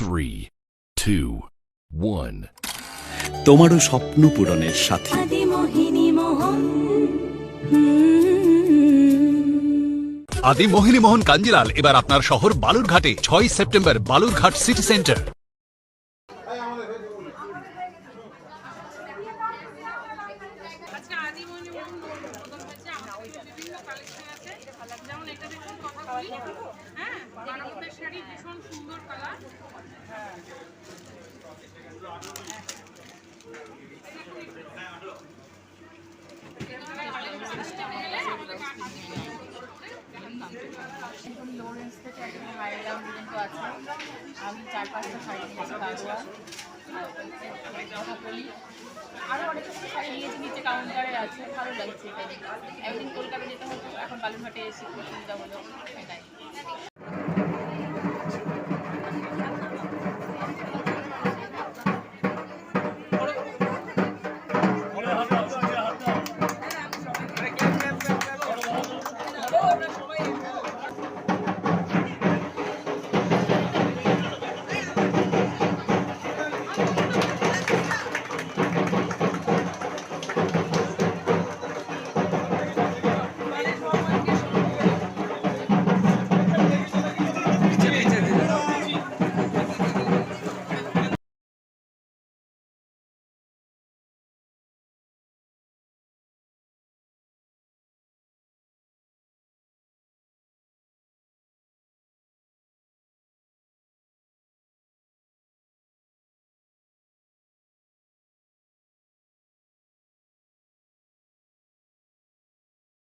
three, two, one. তোমারও স্বপ্ন পূরণের সাথী। আদি মোহিনী মোহন। কাঞ্জিলাল এবার আপনার শহর বালুরঘাটে ছয় সেপ্টেম্বর বালুরঘাট সিটি সেন্টার। আজকে আদিমণি মোহন উদ্বোধন হয়েছে আমাদের বিভিন্ন কালেকশন আছে। যেমন এটা দেখুন কথা বলি মানবদের শাড়ি ভীষণ সুন্দর কালার লো রেঞ্জ থেকে একদম হাই রেঞ্জ পর্যন্ত আছে। আমি চার পাঁচটা শাড়ি নিয়েছি আর কথা বলি। আরও অনেক কিছু শাড়ি নিয়েছি নিচে কাউন্টারে আছে। ভালো লাগছে একদিন কলকাতা যেতে হতো, এখন বালুরঘাটে এসে খুব সুবিধা হলো। এটাই